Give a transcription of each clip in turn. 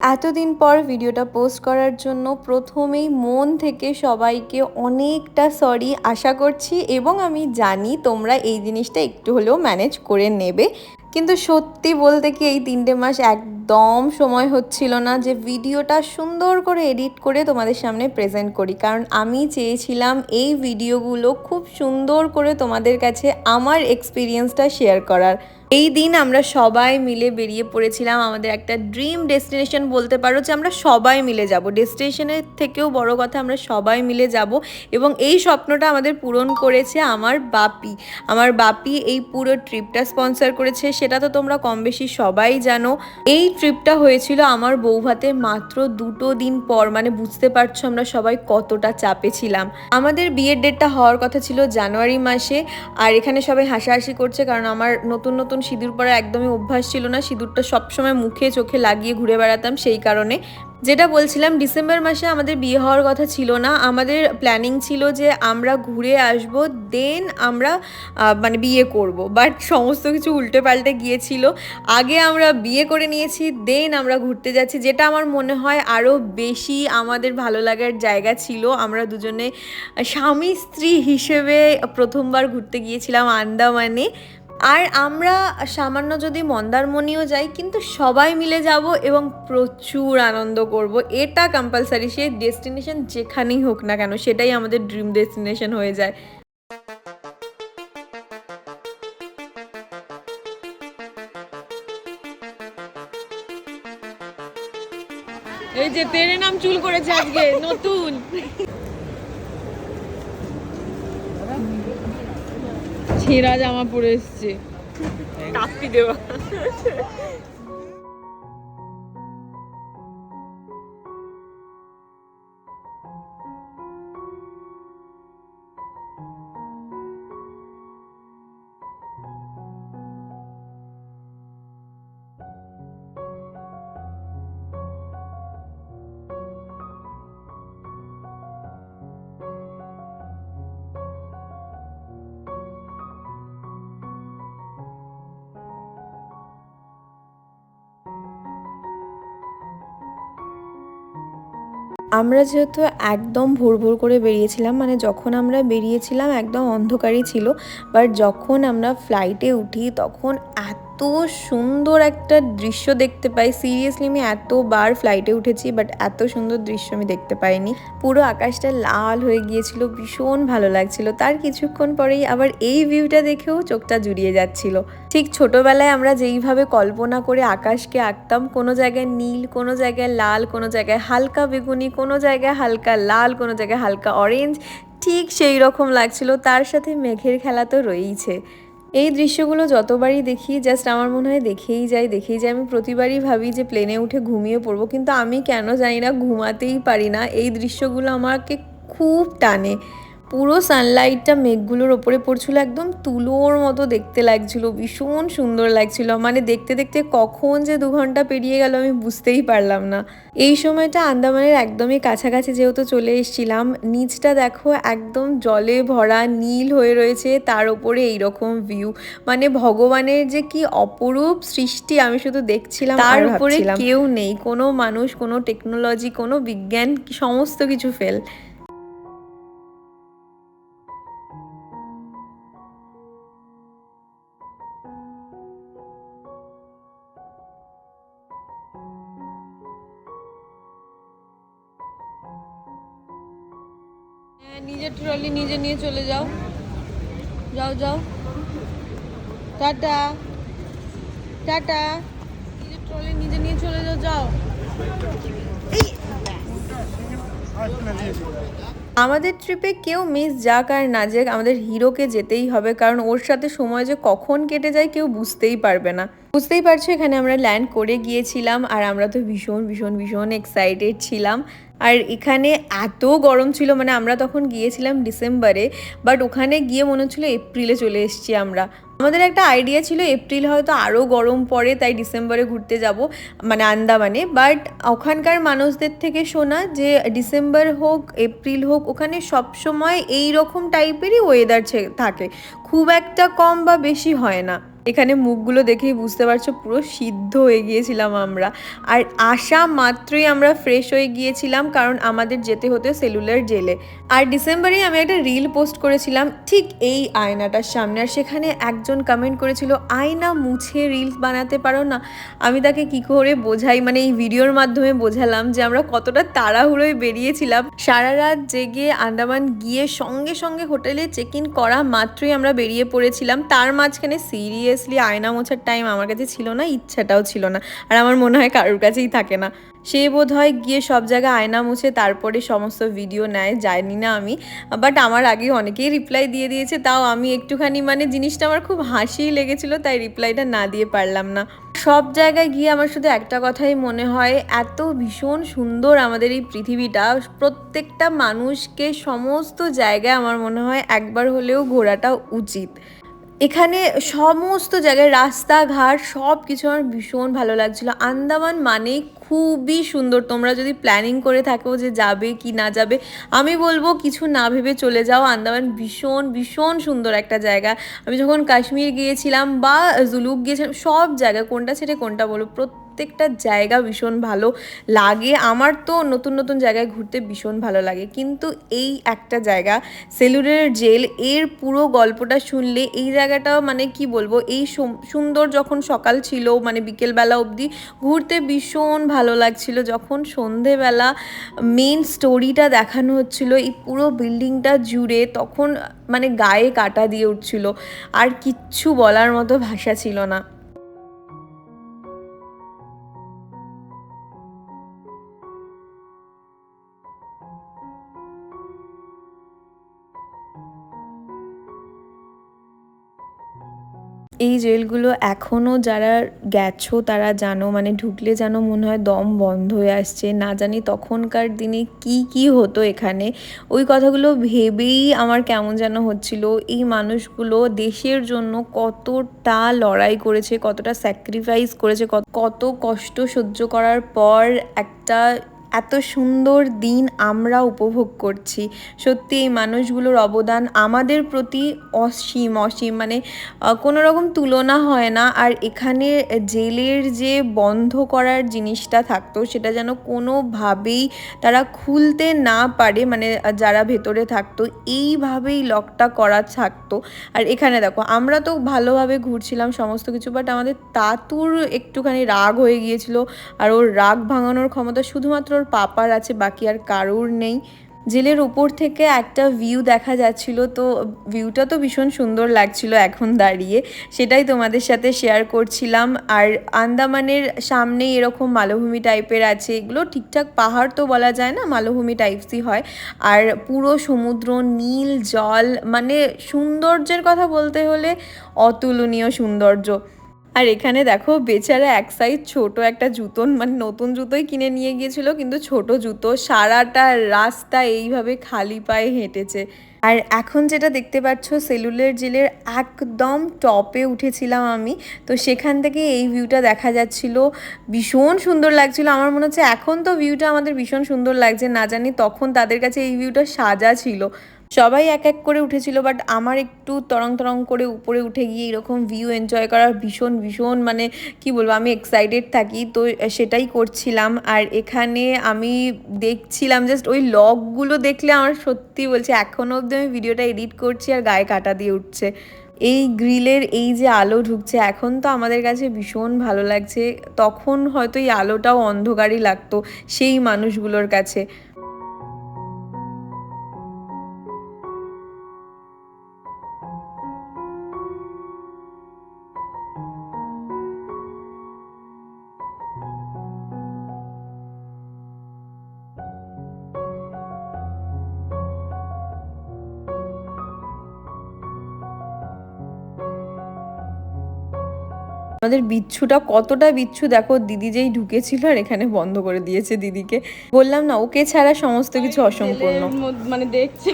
এতদিন পর ভিডিওটা পোস্ট করার জন্য প্রথমেই মন থেকে সবাইকে অনেকটা সরি আশা করছি এবং আমি জানি তোমরা এই জিনিসটা একটু হলেও ম্যানেজ করে নেবে। কিন্তু সত্যি বলতে কি এই তিনটে মাস একদম সময় হচ্ছিল না যে ভিডিওটা সুন্দর করে এডিট করে তোমাদের সামনে প্রেজেন্ট করি। কারণ আমি চেয়েছিলাম এই ভিডিওগুলো খুব সুন্দর করে তোমাদের কাছে আমার এক্সপিরিয়েন্সটা শেয়ার করার। এই দিন আমরা সবাই মিলে বেরিয়ে পড়েছিলাম আমাদের একটা ড্রিম ডেস্টিনেশন বলতে পারো যে আমরা সবাই মিলে যাব। ডেস্টিনেশনের থেকেও বড় কথা আমরা সবাই মিলে যাব এবং এই স্বপ্নটা আমাদের পূরণ করেছে আমার বাপি। আমার বাপি এই পুরো ট্রিপটা স্পন্সর করেছে, সেটা তো তোমরা কম বেশি সবাই জানো। এই ট্রিপটা হয়েছিল আমার বৌভাতে মাত্র দুটো দিন পর মানে বুঝতে পারছ আমরা সবাই কতটা চাপে ছিলাম। আমাদের বিয়ের ডেটটা হওয়ার কথা ছিল জানুয়ারি মাসে, আর এখানে সবাই হাসাহাসি করছে কারণ আমার নতুন নতুন সিঁদুর পরা একদমই অভ্যাস ছিল না। সিঁদুরটা সবসময় মুখে চোখে লাগিয়ে ঘুরে বেড়াতাম সেই কারণে। যেটা বলছিলাম, ডিসেম্বর মাসে আমাদের বিয়ে হওয়ার কথা ছিল না। আমাদের প্ল্যানিং ছিল যে আমরা ঘুরে আসব দেন আমরা মানে বিয়ে করব। বাট সমস্ত কিছু উল্টে পাল্টে গিয়েছিল। আগে আমরা বিয়ে করে নিয়েছি দেন আমরা ঘুরতে যাচ্ছি। যেটা আমার মনে হয় আরও বেশি আমাদের ভালো লাগার জায়গা ছিল। আমরা দুজনে স্বামী স্ত্রী হিসেবে প্রথমবার ঘুরতে গিয়েছিলাম আন্দামানে। আর আমরা সামান্য যদি মন্দারমণিও যাই, কিন্তু সবাই মিলে যাব এবং প্রচুর আনন্দ করব। এটা কম্পালসারি সে ডেস্টিনেশন যেখানেই হোক না কেন, সেটাই আমাদের ড্রিম ডেস্টিনেশন হয়ে যায়। এই যে তেরে নাম চুল করেছে আজকে, নতুন। ছেঁড়া জামা পরে এসছে। দেওয়া। আমরা যেহেতু একদম ভোর ভোর করে বেরিয়েছিলাম মানে যখন আমরা বেরিয়েছিলাম একদম অন্ধকারই ছিল বাট যখন আমরা ফ্লাইটে উঠি তখন এত সুন্দর একটা দৃশ্য দেখতে পাই। সিরিয়াসলি আমি এতবার ফ্লাইটে উঠেছি বাট এত সুন্দর দৃশ্য আমি দেখতে পাইনি। পুরো আকাশটা লাল হয়ে গিয়েছিল, ভীষণ ভালো লাগছিল। তার কিছুক্ষণ পরেই আবার এই ভিউটা দেখেও চোখটা জুড়িয়ে যাচ্ছিল। ঠিক ছোটবেলায় আমরা যেইভাবে কল্পনা করে আকাশকে আঁকতাম, কোনো জায়গায় নীল, কোনো জায়গায় লাল, কোনো জায়গায় হালকা বেগুনি, কোনো জায়গায় হালকা লাল, কোনো জায়গায় হালকা অরেঞ্জ ঠিক সেই রকম লাগছিল। তার সাথে মেঘের খেলা তো রয়েইছে। এই দৃশ্যগুলো যতবারই দেখি জাস্ট আমার মনে হয় দেখেই যাই দেখেই যাই। আমি প্রতিবারই ভাবি যে প্লেনে উঠে ঘুমিয়ে পড়ব, কিন্তু আমি কেন জানি না, ঘুমাতেই পারি না। এই দৃশ্যগুলো আমাকে খুব টানে। পুরো সানলাইটটা মেঘগুলোর ওপরে পড়ছিল একদম তুলোর মতো দেখতে লাগছিল ভীষণ সুন্দর লাগছিল। মানে দেখতে দেখতে কখন যে দু ঘণ্টা পেরিয়ে গেল আমি বুঝতেই পারলাম না। এই সময়টা আন্দামানের একদমই কাছাকাছি যেহেতু চলে এসেছিলাম নিচটা দেখো একদম জলে ভরা নীল হয়ে রয়েছে তার ওপরে এইরকম ভিউ মানে ভগবানের যে কি অপরূপ সৃষ্টি আমি শুধু দেখছিলাম তার উপরে কেউ নেই কোনো মানুষ কোনো টেকনোলজি কোনো বিজ্ঞান সমস্ত কিছু ফেল নিজের ট্রলি নিজে নিয়ে চলে যাও। যাও যাও। টাটা। টাটা। নিজের ট্রলি নিজে নিয়ে চলে যাও যাও। আমাদের ট্রিপে কেউ মিস যাক আর না যাক, আমাদের হিরোকে যেতেই হবে, কারণ ওর সাথে সময় যে কখন কেটে যায় কেউ বুঝতেই পারবে না। বুঝতেই পারছ, এখানে আমরা ল্যান্ড করে গিয়েছিলাম, আর আমরা তো ভীষণ ভীষণ ভীষণ এক্সাইটেড ছিলাম। আর এখানে এত গরম ছিল মানে আমরা তখন গিয়েছিলাম ডিসেম্বরে বাট ওখানে গিয়ে মনে হচ্ছিল এপ্রিলে চলে এসেছি আমরা। আমাদের একটা আইডিয়া ছিল এপ্রিল হয়তো আরও গরম পড়ে, তাই ডিসেম্বরে ঘুরতে যাব মানে আন্দামানে বাট ওখানকার মানুষদের থেকে শোনা যে ডিসেম্বর হোক, এপ্রিল হোক, ওখানে সবসময় এই রকম টাইপেরই ওয়েদার থাকে। খুব একটা কম বা বেশি হয় না। এখানে মুখগুলো দেখেই বুঝতে পারছ, পুরো সিদ্ধ হয়ে গিয়েছিলাম আমরা। আর আসা মাত্রই আমরা ফ্রেশ হয়ে গিয়েছিলাম, কারণ আমাদের যেতে হতো সেলুলার জেলে। আর ডিসেম্বরেই আমি একটা রিল পোস্ট করেছিলাম, ঠিক এই আয়নাটার সামনে। আর সেখানে একজন কমেন্ট করেছিল, আয়না মুছে রিলস বানাতে পারো না। আমি তাকে কি করে বোঝাই মানে এই ভিডিওর মাধ্যমে বোঝালাম যে আমরা কতটা তাড়াহুড়োয় বেরিয়েছিলাম। সারা রাত জেগে আন্দামান গিয়ে সঙ্গে সঙ্গে হোটেলে চেক ইন করা মাত্রই আমরা বেরিয়ে পড়েছিলাম। তার মাঝখানে সিরিয়াসলি আয়না মোছার টাইম আমার কাছে ছিল না, ইচ্ছাটাও ছিল না। আর আমার মনে হয় কারোর কাছেই থাকে না। সে বোধ হয় গিয়ে সব জায়গায় আয়না মুছে তারপরে সমস্ত ভিডিও নেয়, জানি না আমি। বাট আমার আগে অনেকেই রিপ্লাই দিয়ে দিয়েছে, তাও আমি একটুখানি মানে জিনিসটা আমার খুব হাসিই লেগেছিল, তাই রিপ্লাইটা না দিয়ে পারলাম না। সব জায়গায় গিয়ে আমার শুধু একটা কথাই মনে হয়, এত ভীষণ সুন্দর আমাদের এই পৃথিবীটা। প্রত্যেকটা মানুষকে সমস্ত জায়গায় আমার মনে হয় একবার হলেও ঘোরাটা উচিত। এখানে সমস্ত জায়গায় রাস্তাঘাট সব কিছু আমার ভীষণ ভালো লাগছিল। আন্দামান মানে খুবই সুন্দর। তোমরা যদি প্ল্যানিং করে থাকো যে যাবে কি না যাবে, আমি বলব কিছু না ভেবে চলে যাও। আন্দামান ভীষণ ভীষণ সুন্দর একটা জায়গা। আমি যখন কাশ্মীর গিয়েছিলাম বা জুলুক গিয়েছিলাম, সব জায়গা, কোনটা ছেড়ে কোনটা বলো, প্রত্যেকটা জায়গা ভীষণ ভালো লাগে। আমার তো নতুন নতুন জায়গায় ঘুরতে ভীষণ ভালো লাগে। কিন্তু এই একটা জায়গা, সেলুরের জেল, এর পুরো গল্পটা শুনলে এই জায়গাটাও মানে কি বলব, এই সুন্দর যখন সকাল ছিল মানে বিকেলবেলা অবধি, ঘুরতে ভীষণ ভালো লাগছিল। যখন সন্ধেবেলা মেন স্টোরিটা দেখানো হচ্ছিল, এই পুরো বিল্ডিংটা জুড়ে তখন মানে গায়ে কাটা দিয়ে উঠছিল। আর কিচ্ছু বলার মতো ভাষা ছিল না। এই জেলগুলো এখনও যারা গেছো, তারা জানো মানে ঢুকলে যেন মনে হয় দম বন্ধ হয়ে আসছে। না জানি তখনকার দিনে কি কি হতো এখানে। ওই কথাগুলো ভেবেই আমার কেমন যেন হচ্ছিল। এই মানুষগুলো দেশের জন্য কতটা লড়াই করেছে, কতটা স্যাক্রিফাইস করেছে কত- কষ্ট সহ্য করার পর একটা এত সুন্দর দিন আমরা উপভোগ করছি। সত্যি এই মানুষগুলোর অবদান আমাদের প্রতি অসীম অসীম মানে কোনো রকম তুলনা হয় না। আর এখানে জেলের যে বন্ধ করার জিনিসটা থাকতো, সেটা যেন কোনোভাবেই তারা খুলতে না পারে মানে যারা ভেতরে থাকতো, এইভাবেই লকটা করা থাকতো। আর এখানে দেখো, আমরা তো ভালোভাবে ঘুরছিলাম সমস্ত কিছু বাট আমাদের তাতুর একটুখানি রাগ হয়ে গিয়েছিল, আর ওর রাগ ভাঙানোর ক্ষমতা শুধুমাত্র ওর পাপার আছে, বাকি আর কারোর নেই। জেলের উপর থেকে একটা ভিউ দেখা যাচ্ছিল, তো ভিউটা তো ভীষণ সুন্দর লাগছিল এখন দাঁড়িয়ে। সেটাই তোমাদের সাথে শেয়ার করছিলাম। আর আন্দামানের সামনে এরকম মালভূমি টাইপের আছে, এগুলো ঠিকঠাক পাহাড় তো বলা যায় না, মালভূমি টাইপসই হয়। আর পুরো সমুদ্র, নীল জল মানে সৌন্দর্যের কথা বলতে হলে অতুলনীয় সৌন্দর্য। আর এখানে দেখো বেচারা এক সাইজ ছোট একটা জুতো মানে নতুন জুতোই কিনে নিয়ে গিয়েছিল, কিন্তু ছোট জুতো। সারাটা রাস্তা এইভাবে খালি পায়ে হেঁটেছে। আর এখন যেটা দেখতে পাচ্ছ, সেলুলার জেলের একদম টপে উঠেছিলাম আমি। তো সেখান থেকে এই ভিউটা দেখা যাচ্ছিল। ভীষণ সুন্দর লাগছিল। আমার মনে হচ্ছে এখন তো ভিউটা আমাদের ভীষণ সুন্দর লাগছে। না জানি তখন তাদের কাছে এই ভিউটা সাজা ছিল। সবাই এক এক করে উঠেছিল বাট আমার একটু তরং তরং করে উপরে উঠে গিয়ে এরকম ভিউ এনজয় করার ভীষণ ভীষণ মানে কি বলব, আমি এক্সাইটেড থাকি। তো সেটাই করছিলাম। আর এখানে আমি দেখছিলাম জাস্ট ওই লগগুলো দেখলে আমার সত্যি বলছে এখনও অবধি আমি ভিডিওটা এডিট করছি আর গায়ে কাটা দিয়ে উঠছে। এই গ্রিলের এই যে আলো ঢুকছে, এখন তো আমাদের কাছে ভীষণ ভালো লাগছে। তখন হয়তো এই আলোটাও অন্ধকারই লাগতো সেই মানুষগুলোর কাছে। আমাদের বিচ্ছুটা কতটা বিচ্ছু? দেখো দিদি যেই ঢুকেছিল আর এখানে বন্ধ করে দিয়েছে দিদিকে। বললাম না ওকে ছাড়া সমস্ত কিছু অসম্পূর্ণ। মানে দেখছে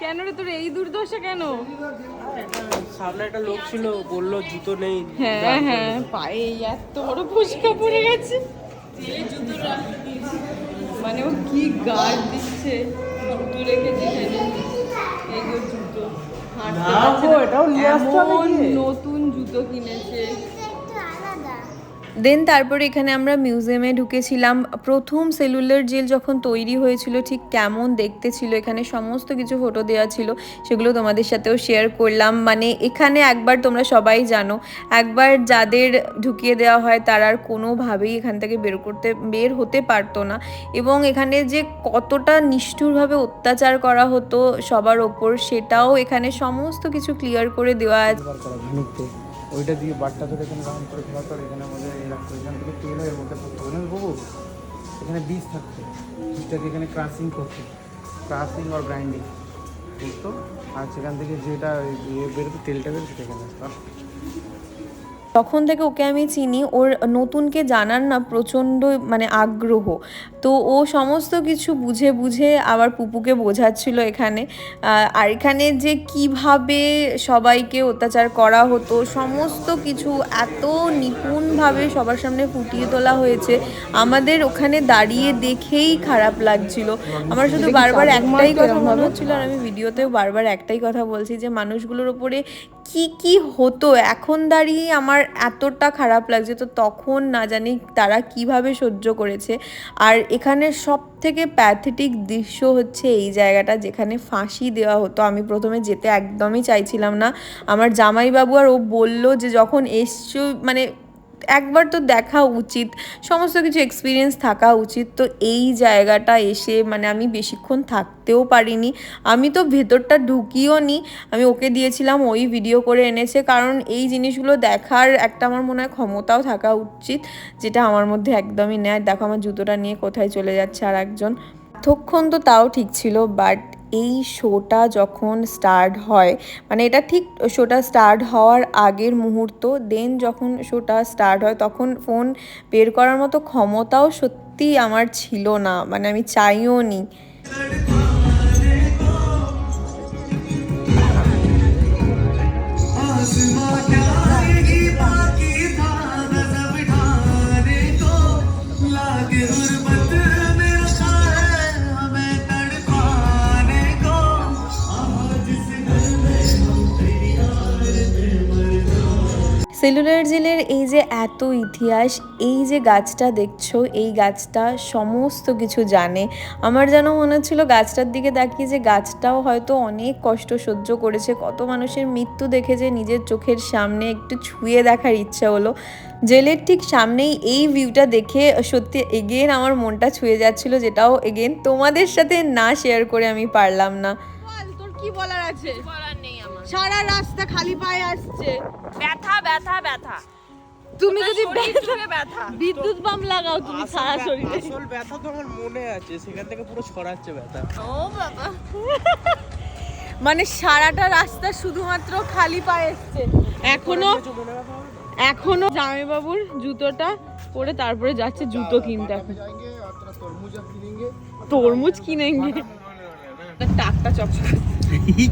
কেন রে তোর এই দুর্দশা কেন? সামনে একটা লোক ছিল বলল জুতো নেই। হ্যাঁ হ্যাঁ পায়ে এই এত বড় ফুসকা পড়ে গেছে। মানে ও কি গার্ড দিচ্ছে? জুতো রেখেছে এখানে এটাও। নতুন জুতো কিনেছে দেন তারপরে এখানে আমরা মিউজিয়ামে ঢুকেছিলাম। প্রথম সেলুলার জেল যখন তৈরি হয়েছিল, ঠিক কেমন দেখতে ছিল, এখানে সমস্ত কিছু ফটো দেওয়া ছিল, সেগুলো তোমাদের সাথেও শেয়ার করলাম। মানে এখানে একবার তোমরা সবাই জানো, একবার যাদের ঢুকিয়ে দেওয়া হয়, তারা আর কোনোভাবেই এখান থেকে বের করতে, বের হতে পারতো না। এবং এখানে যে কতটা নিষ্ঠুরভাবে অত্যাচার করা হতো সবার ওপর, সেটাও এখানে সমস্ত কিছু ক্লিয়ার করে দেওয়া আছে। ওইটা দিয়ে বাটটা ধরে এখানে রাউন্ড করে খেলা করে, এখানে আমাদের এই রাখতো এখান থেকে তেল হয় এর মধ্যে পড়তো না বাবু এখানে বীজ থাকতো বীজটাকে এখানে ক্রাসিং করতো ক্রাসিং আর গ্রাইন্ডিং করতো আর সেখান থেকে যেটা বেরোতো তেলটা বেরোতো সেটা এখানে আসতো তখন থেকে ওকে আমি চিনি ওর নতুনকে জানার না প্রচণ্ড মানে আগ্রহ। তো ও সমস্ত কিছু বুঝে বুঝে আবার পুপুকে বোঝাচ্ছিল এখানে। আর এখানে যে কীভাবে সবাইকে অত্যাচার করা হতো সমস্ত কিছু এত নিপুণভাবে সবার সামনে ফুটিয়ে তোলা হয়েছে। আমাদের ওখানে দাঁড়িয়ে দেখেই খারাপ লাগছিল। আমার শুধু বারবার একটাই কথা মনে হচ্ছিল আর আমি ভিডিওতেও বারবার একটাই কথা বলছি যে মানুষগুলোর ওপরে কি কি হতো? এখন দাঁড়িয়ে আমার এতটা খারাপ লাগছে তো তখন না জানি তারা কীভাবে সহ্য করেছে। আর এখানে সব থেকে প্যাথেটিক দৃশ্য হচ্ছে এই জায়গাটা যেখানে ফাঁসি দেওয়া হতো। আমি প্রথমে যেতে একদমই চাইছিলাম না। আমার জামাইবাবু আর ও বলল যে যখন এসছো মানে একবার তো দেখা উচিত, সমস্ত কিছু এক্সপিরিয়েন্স থাকা উচিত। তো এই জায়গাটা এসে মানে আমি বেশিক্ষণ থাকতেও পারিনি। আমি তো ভেতরটা ঢুকিও নি। আমি ওকে দিয়েছিলাম, ওই ভিডিও করে এনেছে। কারণ এই জিনিসগুলো দেখার একটা আমার মনে হয় ক্ষমতাও থাকা উচিত, যেটা আমার মধ্যে একদমই নেয় দেখো আমার জুতোটা নিয়ে কোথায় চলে যাচ্ছে আর একজন এতক্ষণ তো তাও ঠিক ছিল বাট এই শোটা যখন স্টার্ট হয় মানে এটা ঠিক শোটা স্টার্ট হওয়ার আগের মুহূর্ত দেন যখন শোটা স্টার্ট হয়, তখন ফোন বের করার মতো ক্ষমতাও সত্যি আমার ছিল না মানে আমি চাইও নি। সেলুলার জেলের এই যে এত ইতিহাস এই যে গাছটা দেখছ এই গাছটা সমস্ত কিছু জানে। আমার যেন মনে হচ্ছিল গাছটার দিকে তাকিয়ে যে গাছটাও হয়তো অনেক কষ্ট সহ্য করেছে কত মানুষের মৃত্যু দেখেছে নিজের চোখের সামনে একটু ছুঁয়ে দেখার ইচ্ছা হলো। জেলের ঠিক সামনেই এই ভিউটা দেখে সত্যি এগেন আমার মনটা ছুঁয়ে যাচ্ছিল যেটাও এগেন তোমাদের সাথে না শেয়ার করে আমি পারলাম না। তোর কি বলার আছে? বলার নেই। সারা রাস্তা খালি পায়ে আসছে। ব্যথা ব্যথা ব্যথা। তুমি যদি ব্যথা বিদ্যুৎ বাম লাগাও তুমি সারা শরীরে। আসল ব্যথা তো আমার মনে আছে সেখান থেকে পুরো ছড়াচ্ছে ব্যথা। ও বাবা। মানে সারাটা রাস্তা শুধুমাত্র খালি পায়ে এসছে এখনও এখনও জামাইবাবুর জুতোটা পরে তারপরে যাচ্ছে জুতো কিনতে। এখন তরমুজ কিনেঙ্গে। টাকটা চকচক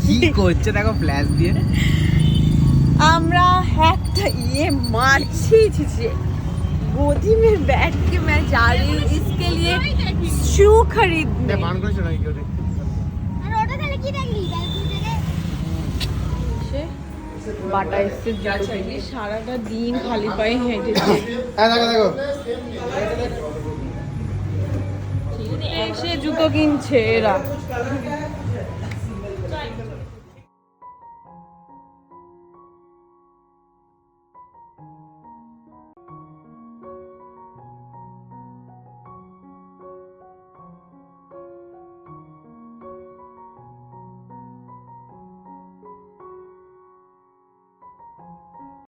কি করছে? দেখো ফ্ল্যাশ দিয়ে। আমরা একটা ইয়ে মারছি ছিছে गोदी में बैठ के मैं जा रही हूँ इसके लिए शू खरीदने বাটা এসছে সারাটা দিন খালি পায়ে হেঁটেছে এসে জুতো কিনছে এরা।